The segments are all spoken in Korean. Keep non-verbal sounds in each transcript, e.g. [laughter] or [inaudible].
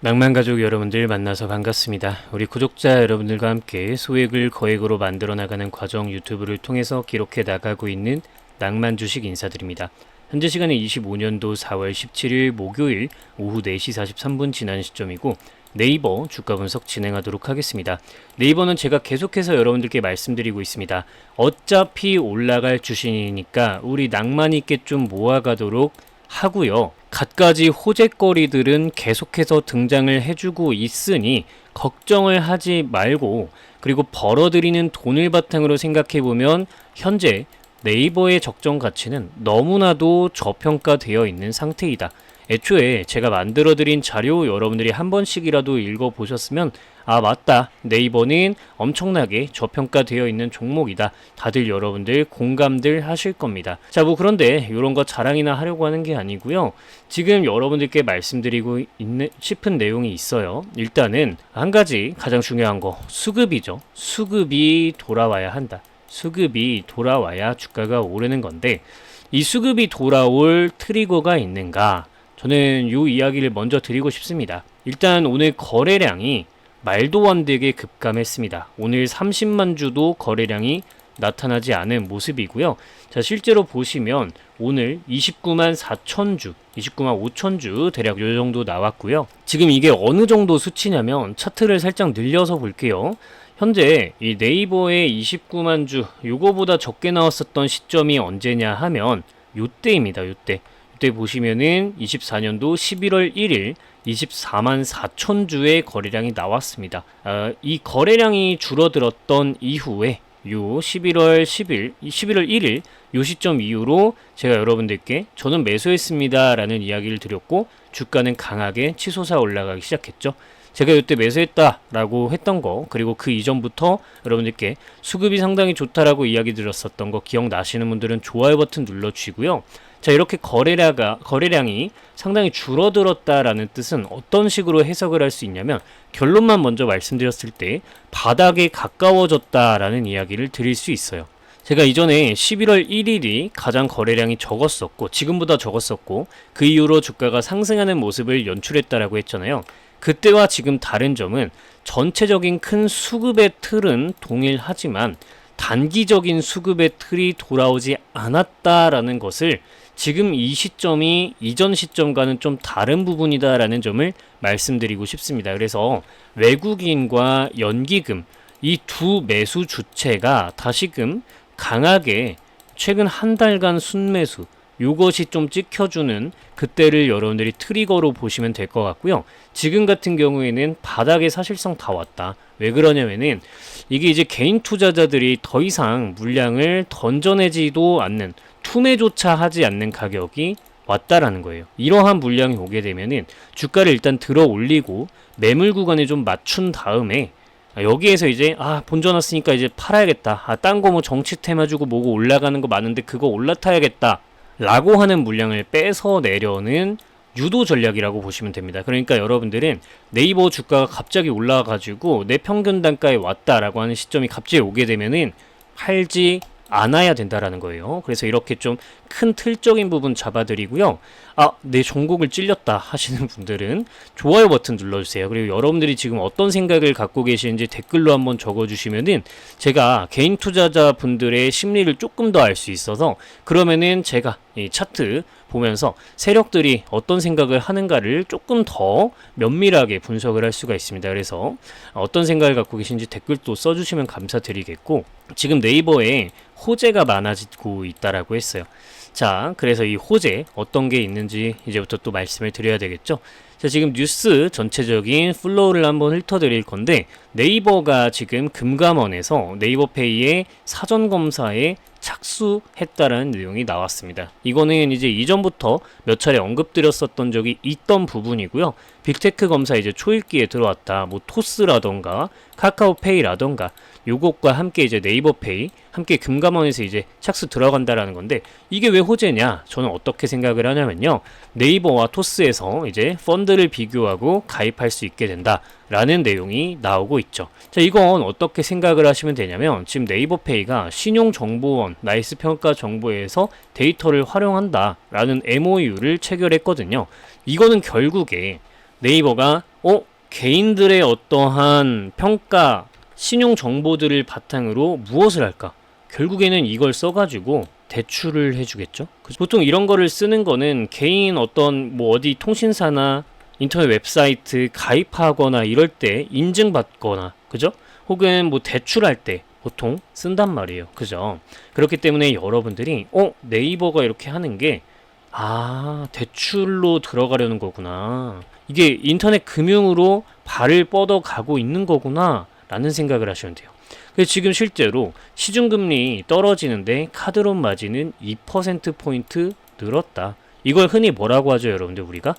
낭만가족 여러분들 만나서 반갑습니다. 우리 구독자 여러분들과 함께 소액을 거액으로 만들어 나가는 과정 유튜브를 통해서 기록해 나가고 있는 낭만 주식 인사드립니다. 현재 시간은 25년도 4월 17일 목요일 오후 4시 43분 지난 시점이고 네이버 주가 분석 진행하도록 하겠습니다. 네이버는 제가 계속해서 여러분들께 말씀드리고 있습니다. 어차피 올라갈 주식이니까 우리 낭만 있게 좀 모아가도록 하고요. 갖가지 호재거리들은 계속해서 등장을 해주고 있으니 걱정을 하지 말고 그리고 벌어들이는 돈을 바탕으로 생각해 보면 현재 네이버의 적정 가치는 너무나도 저평가되어 있는 상태이다. 애초에 제가 만들어드린 자료 여러분들이 한 번씩이라도 읽어보셨으면 아 맞다. 네이버는 엄청나게 저평가되어 있는 종목이다. 다들 여러분들 공감들 하실 겁니다. 자 뭐 그런데 이런 거 자랑이나 하려고 하는 게 아니고요. 지금 여러분들께 말씀드리고 있는 싶은 내용이 있어요. 일단은 한 가지 가장 중요한 거. 수급이죠. 수급이 돌아와야 한다. 수급이 돌아와야 주가가 오르는 건데 이 수급이 돌아올 트리거가 있는가? 저는 이 이야기를 먼저 드리고 싶습니다. 일단 오늘 거래량이 말도 안 되게 급감했습니다. 오늘 30만 주도 거래량이 나타나지 않은 모습이고요. 자, 실제로 보시면 오늘 29만 4천 주, 29만 5천 주 대략 요 정도 나왔고요. 지금 이게 어느 정도 수치냐면 차트를 살짝 늘려서 볼게요. 현재 이 네이버의 29만 주 요거보다 적게 나왔었던 시점이 언제냐 하면 요때입니다. 요때. 이때 보시면은 24년도 11월 1일 24만 4천 주의 거래량이 나왔습니다. 어, 이 거래량이 줄어들었던 이후에 요 11월 10일, 11월 1일 요 시점 이후로 제가 여러분들께 저는 매수했습니다라는 이야기를 드렸고 주가는 강하게 치솟아 올라가기 시작했죠. 제가 이때 매수했다라고 했던 거 그리고 그 이전부터 여러분들께 수급이 상당히 좋다라고 이야기 드렸었던 거 기억나시는 분들은 좋아요 버튼 눌러주시고요. 자 이렇게 거래량가 거래량이 상당히 줄어들었다라는 뜻은 어떤 식으로 해석을 할 수 있냐면 결론만 먼저 말씀드렸을 때 바닥에 가까워졌다라는 이야기를 드릴 수 있어요. 제가 이전에 11월 1일이 가장 거래량이 적었었고 지금보다 적었었고 그 이후로 주가가 상승하는 모습을 연출했다라고 했잖아요. 그때와 지금 다른 점은 전체적인 큰 수급의 틀은 동일하지만 단기적인 수급의 틀이 돌아오지 않았다라는 것을 지금 이 시점이 이전 시점과는 좀 다른 부분이다라는 점을 말씀드리고 싶습니다. 그래서 외국인과 연기금 이 두 매수 주체가 다시금 강하게 최근 한 달간 순매수 요것이 좀 찍혀주는 그때를 여러분들이 트리거로 보시면 될 것 같고요. 지금 같은 경우에는 바닥에 사실상 다 왔다. 왜 그러냐면은 이게 이제 개인 투자자들이 더 이상 물량을 던져내지도 않는 투매조차 하지 않는 가격이 왔다라는 거예요. 이러한 물량이 오게 되면은 주가를 일단 들어 올리고 매물 구간에 좀 맞춘 다음에 여기에서 이제 아 본전 왔으니까 이제 팔아야겠다. 아 딴 거 뭐 정치 테마 주고 뭐고 올라가는 거 많은데 그거 올라타야겠다. 라고 하는 물량을 빼서 내려는 유도 전략이라고 보시면 됩니다. 그러니까 여러분들은 네이버 주가가 갑자기 올라가지고 내 평균 단가에 왔다라고 하는 시점이 갑자기 오게 되면은 팔지 않아야 된다라는 거예요. 그래서 이렇게 좀 큰 틀적인 부분 잡아드리고요. 아, 내 종목을 찔렸다 하시는 분들은 좋아요 버튼 눌러주세요. 그리고 여러분들이 지금 어떤 생각을 갖고 계시는지 댓글로 한번 적어주시면은 제가 개인 투자자 분들의 심리를 조금 더 알 수 있어서 그러면은 제가 이 차트 보면서 세력들이 어떤 생각을 하는가를 조금 더 면밀하게 분석을 할 수가 있습니다. 그래서 어떤 생각을 갖고 계신지 댓글도 써주시면 감사드리겠고 지금 네이버에 호재가 많아지고 있다라고 했어요. 자, 그래서 이 호재 어떤 게 있는지 이제부터 또 말씀을 드려야 되겠죠. 자, 지금 뉴스 전체적인 플로우를 한번 훑어드릴 건데 네이버가 지금 금감원에서 네이버페이의 사전 검사에 착수했다라는 내용이 나왔습니다. 이거는 이제 이전부터 몇 차례 언급드렸었던 적이 있던 부분이고요. 빅테크 검사 이제 초읽기에 들어왔다. 뭐 토스라던가 카카오페이라던가 요것과 함께 이제 네이버페이 함께 금감원에서 이제 착수 들어간다라는 건데 이게 왜 호재냐? 저는 어떻게 생각을 하냐면요. 네이버와 토스에서 이제 펀드를 비교하고 가입할 수 있게 된다 라는 내용이 나오고 있죠. 자, 이건 어떻게 생각을 하시면 되냐면 지금 네이버페이가 신용정보원 나이스 평가 정보에서 데이터를 활용한다라는 MOU를 체결했거든요. 이거는 결국에 네이버가 어 개인들의 어떠한 평가 신용 정보들을 바탕으로 무엇을 할까? 결국에는 이걸 써가지고 대출을 해주겠죠. 보통 이런 거를 쓰는 거는 개인 어떤 뭐 어디 통신사나 인터넷 웹사이트 가입하거나 이럴 때 인증받거나 그죠? 혹은 뭐 대출할 때 보통 쓴단 말이에요. 그죠? 그렇기 때문에 여러분들이 어 네이버가 이렇게 하는 게 아, 대출로 들어가려는 거구나. 이게 인터넷 금융으로 발을 뻗어 가고 있는 거구나. 라는 생각을 하시면 돼요. 그래서 지금 실제로 시중금리 떨어지는데 카드론 마진은 2%포인트 늘었다. 이걸 흔히 뭐라고 하죠, 여러분들? 우리가?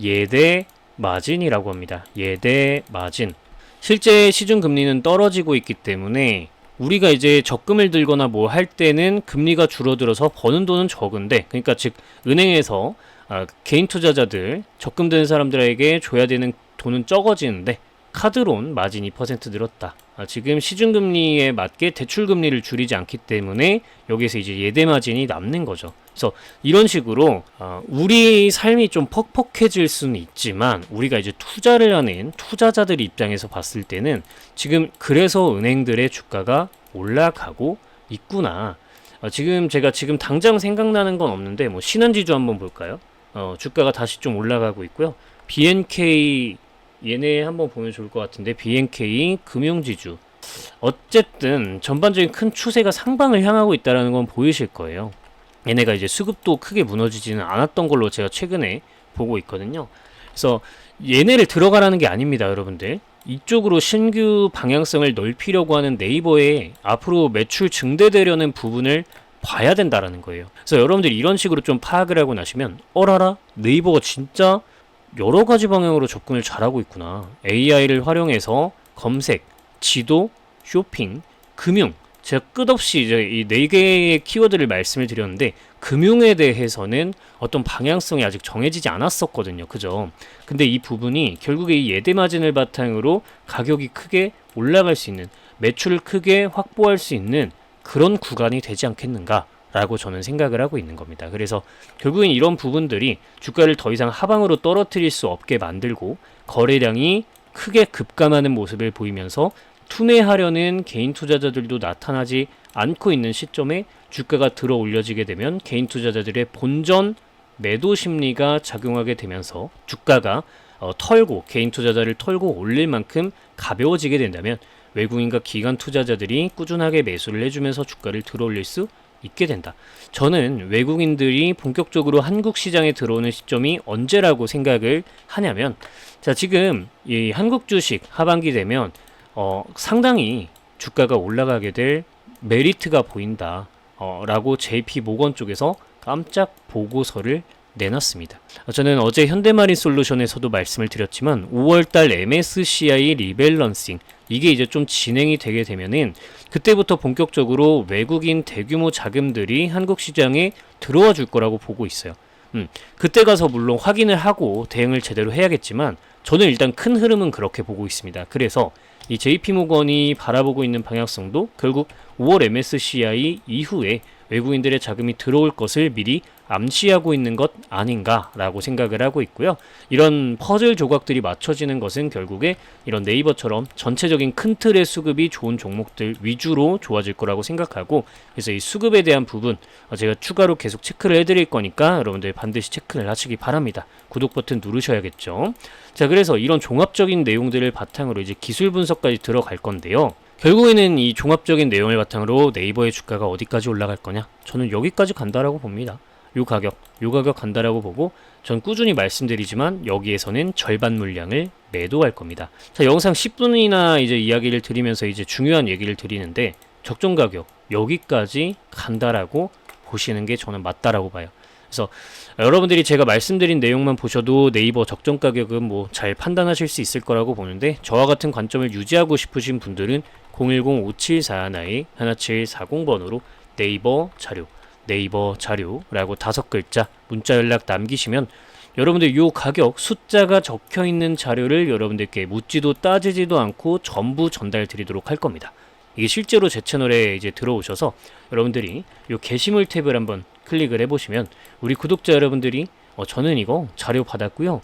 예대 마진이라고 합니다. 예대 마진. 실제 시중 금리는 떨어지고 있기 때문에 우리가 이제 적금을 들거나 뭐 할 때는 금리가 줄어들어서 버는 돈은 적은데 그러니까 즉 은행에서 아, 개인 투자자들 적금 드는 사람들에게 줘야 되는 돈은 적어지는데 카드론 마진 2% 늘었다. 아, 지금 시중금리에 맞게 대출금리를 줄이지 않기 때문에 여기서 이제 예대 마진이 남는 거죠. 그래서 이런 식으로 아, 우리 삶이 좀 퍽퍽해질 수는 있지만 우리가 이제 투자를 하는 투자자들 입장에서 봤을 때는 지금 그래서 은행들의 주가가 올라가고 있구나. 어, 지금 제가 지금 당장 생각나는 건 없는데 뭐 신한지주 한번 볼까요? 어, 주가가 다시 좀 올라가고 있고요. BNK 얘네 한번 보면 좋을 것 같은데 BNK 금융지주 어쨌든 전반적인 큰 추세가 상방을 향하고 있다는 건 보이실 거예요. 얘네가 이제 수급도 크게 무너지지는 않았던 걸로 제가 최근에 보고 있거든요. 그래서 얘네를 들어가라는 게 아닙니다, 여러분들. 이쪽으로 신규 방향성을 넓히려고 하는 네이버에 앞으로 매출 증대되려는 부분을 봐야 된다라는 거예요. 그래서 여러분들이 이런 식으로 좀 파악을 하고 나시면 어라라 네이버가 진짜 여러 가지 방향으로 접근을 잘하고 있구나. AI를 활용해서 검색, 지도, 쇼핑, 금융. 제가 끝없이 이제 이 네 개의 키워드를 말씀을 드렸는데 금융에 대해서는 어떤 방향성이 아직 정해지지 않았었거든요. 그죠? 근데 이 부분이 결국에 이 예대 마진을 바탕으로 가격이 크게 올라갈 수 있는 매출을 크게 확보할 수 있는 그런 구간이 되지 않겠는가? 라고 저는 생각을 하고 있는 겁니다. 그래서 결국엔 이런 부분들이 주가를 더 이상 하방으로 떨어뜨릴 수 없게 만들고 거래량이 크게 급감하는 모습을 보이면서 투매하려는 개인 투자자들도 나타나지 않고 있는 시점에 주가가 들어 올려지게 되면 개인 투자자들의 본전 매도 심리가 작용하게 되면서 주가가 어, 털고 개인 투자자를 털고 올릴 만큼 가벼워지게 된다면 외국인과 기관 투자자들이 꾸준하게 매수를 해주면서 주가를 들어 올릴 수 있게 된다. 저는 외국인들이 본격적으로 한국 시장에 들어오는 시점이 언제라고 생각을 하냐면 자 지금 이 한국 주식 하반기 되면 어, 상당히 주가가 올라가게 될 메리트가 보인다. 어, 라고 JP 모건 쪽에서 깜짝 보고서를 내놨습니다. 어, 저는 어제 현대마린 솔루션에서도 말씀을 드렸지만 5월달 MSCI 리밸런싱 이게 이제 좀 진행이 되게 되면은 그때부터 본격적으로 외국인 대규모 자금들이 한국 시장에 들어와 줄 거라고 보고 있어요. 음, 그때 가서 물론 확인을 하고 대응을 제대로 해야겠지만 저는 일단 큰 흐름은 그렇게 보고 있습니다. 그래서 이 JP모건이 바라보고 있는 방향성도 결국 5월 MSCI 이후에 외국인들의 자금이 들어올 것을 미리 암시하고 있는 것 아닌가라고 생각을 하고 있고요. 이런 퍼즐 조각들이 맞춰지는 것은 결국에 이런 네이버처럼 전체적인 큰 틀의 수급이 좋은 종목들 위주로 좋아질 거라고 생각하고 그래서 이 수급에 대한 부분 어, 제가 추가로 계속 체크를 해드릴 거니까 여러분들 반드시 체크를 하시기 바랍니다. 구독 버튼 누르셔야겠죠. 자, 그래서 이런 종합적인 내용들을 바탕으로 이제 기술 분석까지 들어갈 건데요. 결국에는 이 종합적인 내용을 바탕으로 네이버의 주가가 어디까지 올라갈 거냐? 저는 여기까지 간다라고 봅니다. 요 가격, 요 가격 간다라고 보고 전 꾸준히 말씀드리지만 여기에서는 절반 물량을 매도할 겁니다. 자, 영상 10분이나 이제 이야기를 드리면서 이제 중요한 얘기를 드리는데 적정 가격 여기까지 간다라고 보시는 게 저는 맞다라고 봐요. 그래서 여러분들이 제가 말씀드린 내용만 보셔도 네이버 적정 가격은 뭐 잘 판단하실 수 있을 거라고 보는데 저와 같은 관점을 유지하고 싶으신 분들은 010-5741-1740번으로 네이버 자료, 네이버 자료라고 다섯 글자 문자 연락 남기시면 여러분들 요 가격 숫자가 적혀 있는 자료를 여러분들께 묻지도 따지지도 않고 전부 전달 드리도록 할 겁니다. 이게 실제로 제 채널에 이제 들어오셔서 여러분들이 요 게시물 탭을 한번 클릭을 해보시면 우리 구독자 여러분들이 어, 저는 이거 자료 받았고요.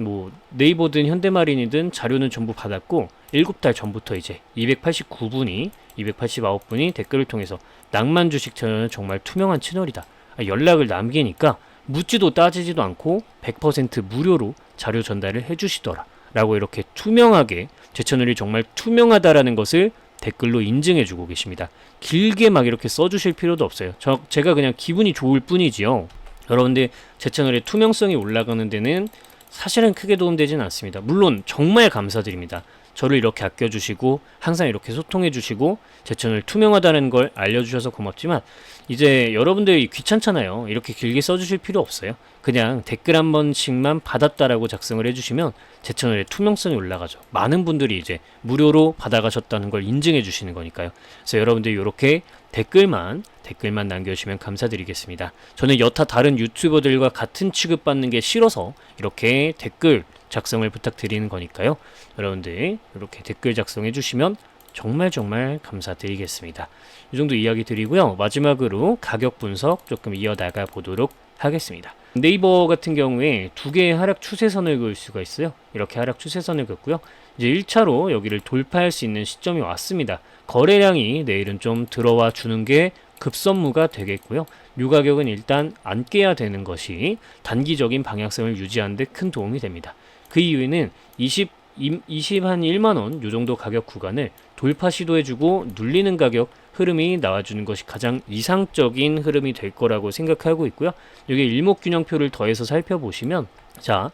뭐 네이버든 현대마린이든 자료는 전부 받았고 7달 전부터 이제 289분이 289분이 댓글을 통해서 낭만 주식 채널은 정말 투명한 채널이다. 아, 연락을 남기니까 묻지도 따지지도 않고 100% 무료로 자료 전달을 해주시더라. 라고 이렇게 투명하게 제 채널이 정말 투명하다라는 것을 댓글로 인증해주고 계십니다. 길게 막 이렇게 써주실 필요도 없어요. 저 제가 그냥 기분이 좋을 뿐이지요. 여러분들 제 채널의 투명성이 올라가는 데는 사실은 크게 도움되지는 않습니다. 물론 정말 감사드립니다. 저를 이렇게 아껴주시고 항상 이렇게 소통해주시고 제 채널 투명하다는 걸 알려주셔서 고맙지만 이제 여러분들이 귀찮잖아요. 이렇게 길게 써주실 필요 없어요. 그냥 댓글 한 번씩만 받았다라고 작성을 해주시면 제 채널의 투명성이 올라가죠. 많은 분들이 이제 무료로 받아가셨다는 걸 인증해 주시는 거니까요. 그래서 여러분들이 이렇게 댓글만 댓글만 남겨주시면 감사드리겠습니다. 저는 여타 다른 유튜버들과 같은 취급받는 게 싫어서 이렇게 댓글 작성을 부탁드리는 거니까요. 여러분들 이렇게 댓글 작성해 주시면 정말 정말 감사드리겠습니다. 이 정도 이야기 드리고요. 마지막으로 가격 분석 조금 이어나가 보도록 하겠습니다. 네이버 같은 경우에 두 개의 하락 추세선을 그을 수가 있어요. 이렇게 하락 추세선을 긋고요. 이제 1차로 여기를 돌파할 수 있는 시점이 왔습니다. 거래량이 내일은 좀 들어와 주는 게 급선무가 되겠고요. 요 가격은 일단 안 깨야 되는 것이 단기적인 방향성을 유지하는 데 큰 도움이 됩니다. 그 이유는 20 20 한 1만 원 요 정도 가격 구간을 돌파 시도해 주고 눌리는 가격 흐름이 나와 주는 것이 가장 이상적인 흐름이 될 거라고 생각하고 있고요. 여기 일목균형표를 더해서 살펴보시면 자,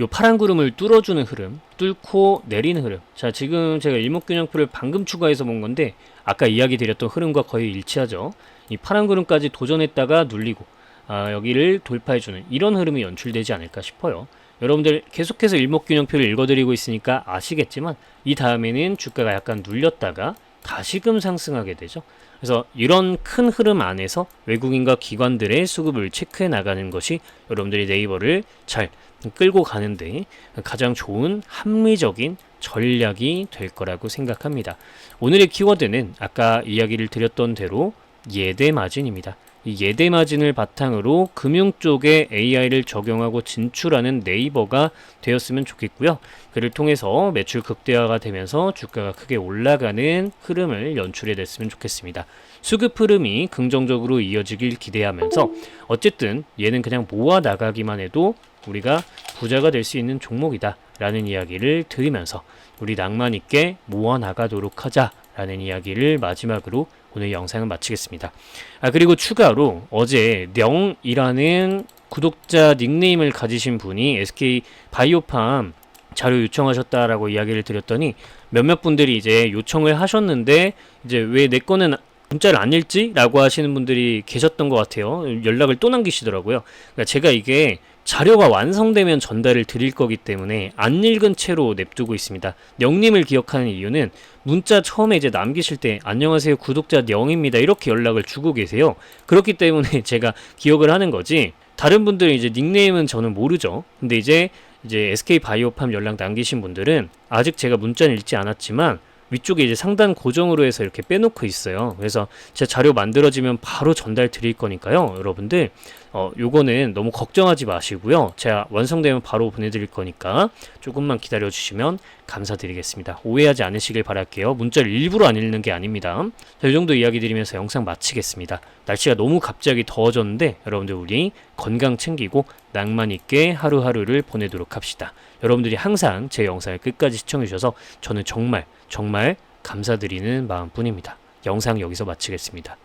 요 파란 구름을 뚫어주는 흐름, 뚫고 내리는 흐름. 자, 지금 제가 일목균형표를 방금 추가해서 본 건데 아까 이야기 드렸던 흐름과 거의 일치하죠. 이 파란 구름까지 도전했다가 눌리고 아, 여기를 돌파해주는 이런 흐름이 연출되지 않을까 싶어요. 여러분들 계속해서 일목균형표를 읽어드리고 있으니까 아시겠지만 이 다음에는 주가가 약간 눌렸다가 다시금 상승하게 되죠. 그래서 이런 큰 흐름 안에서 외국인과 기관들의 수급을 체크해 나가는 것이 여러분들이 네이버를 잘 끌고 가는데 가장 좋은 합리적인 전략이 될 거라고 생각합니다. 오늘의 키워드는 아까 이야기를 드렸던 대로 예대 마진입니다. 이 예대 마진을 바탕으로 금융 쪽에 AI를 적용하고 진출하는 네이버가 되었으면 좋겠고요. 그를 통해서 매출 극대화가 되면서 주가가 크게 올라가는 흐름을 연출해 냈으면 좋겠습니다. 수급 흐름이 긍정적으로 이어지길 기대하면서 어쨌든 얘는 그냥 모아 나가기만 해도 우리가 부자가 될 수 있는 종목이다 라는 이야기를 드리면서 우리 낭만 있게 모아 나가도록 하자 라는 이야기를 마지막으로 오늘 영상을 마치겠습니다. 아 그리고 추가로 어제 령이라는 구독자 닉네임을 가지신 분이 SK 바이오팜 자료 요청하셨다라고 이야기를 드렸더니 몇몇 분들이 이제 요청을 하셨는데 이제 왜 내 거는 문자를 안 읽지? 라고 하시는 분들이 계셨던 것 같아요. 연락을 또 남기시더라고요. 그러니까 제가 이게 자료가 완성되면 전달을 드릴 거기 때문에 안 읽은 채로 냅두고 있습니다. 영님을 기억하는 이유는 문자 처음에 이제 남기실 때 안녕하세요 구독자 영입니다 이렇게 연락을 주고 계세요. 그렇기 때문에 [laughs] 제가 기억을 하는 거지. 다른 분들은 이제 닉네임은 저는 모르죠. 근데 이제 이제 SK 바이오팜 연락 남기신 분들은 아직 제가 문자는 읽지 않았지만 위쪽에 이제 상단 고정으로 해서 이렇게 빼놓고 있어요. 그래서 제 자료 만들어지면 바로 전달 드릴 거니까요. 여러분들 어, 요거는 너무 걱정하지 마시고요. 제가 완성되면 바로 보내드릴 거니까 조금만 기다려 주시면 감사드리겠습니다. 오해하지 않으시길 바랄게요. 문자를 일부러 안 읽는 게 아닙니다. 자, 이 정도 이야기 드리면서 영상 마치겠습니다. 날씨가 너무 갑자기 더워졌는데 여러분들 우리 건강 챙기고 낭만 있게 하루하루를 보내도록 합시다. 여러분들이 항상 제 영상을 끝까지 시청해 주셔서 저는 정말 정말 감사드리는 마음뿐입니다. 영상 여기서 마치겠습니다.